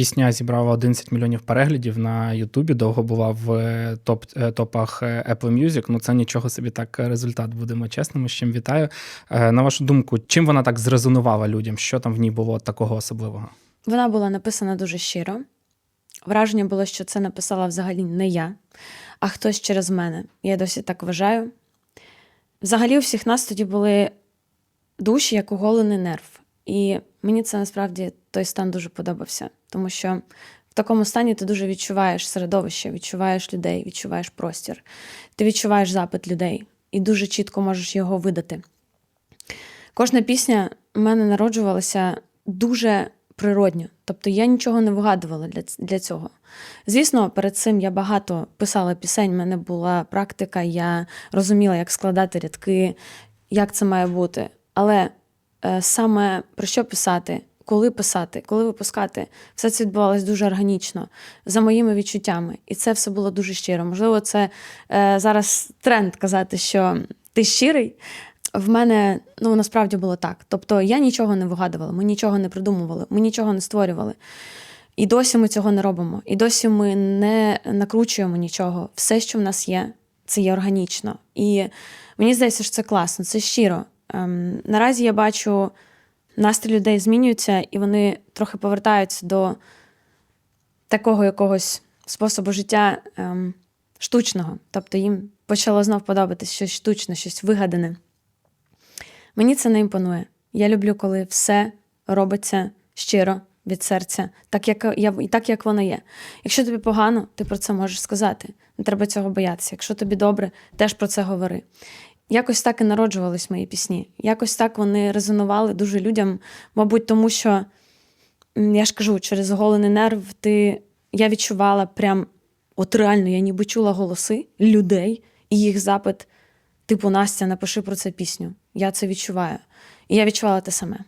Пісня зібрала 11 мільйонів переглядів на Ютубі. Довго була в е, топ, е, топах е, Apple Music. Ну це нічого собі так результат, будемо чесними. З чим вітаю. На вашу думку, чим вона так зрезонувала людям? Що там в ній було такого особливого? Вона була написана дуже щиро. Враження було, що це написала взагалі не я, а хтось через мене. Я досі так вважаю. Взагалі, у всіх нас тоді були душі як оголений нерв. І мені це насправді той стан дуже подобався, тому що в такому стані ти дуже відчуваєш середовище, відчуваєш людей, відчуваєш простір, ти відчуваєш запит людей і дуже чітко можеш його видати. Кожна пісня в мене народжувалася дуже природньо, тобто я нічого не вигадувала для, для цього. Звісно, перед цим я багато писала пісень, в мене була практика, я розуміла, як складати рядки, як це має бути. Але саме про що писати, коли писати, коли випускати, все це відбувалось дуже органічно, за моїми відчуттями. І це все було дуже щиро. Можливо, це е, зараз тренд казати, що ти щирий. В мене ну насправді було так. Тобто я нічого не вигадувала, ми нічого не придумували, ми нічого не створювали. І досі ми цього не робимо. І досі ми не накручуємо нічого. Все, що в нас є, це є органічно. І мені здається, що це класно, це щиро. Ем, наразі я бачу, настрій людей змінюється, і вони трохи повертаються до такого якогось способу життя ем, штучного. Тобто їм почало знов подобатись щось штучне, щось вигадане. Мені це не імпонує. Я люблю, коли все робиться щиро від серця, так як, я, так, як воно є. Якщо тобі погано, ти про це можеш сказати. Не треба цього боятися. Якщо тобі добре, теж про це говори. Якось так і народжувались мої пісні. Якось так вони резонували дуже людям, мабуть, тому що я ж кажу, через оголений нерв ти я відчувала прям, от реально, я ніби чула голоси людей і їх запит, типу Настя, напиши про це пісню. Я це відчуваю. І я відчувала те саме.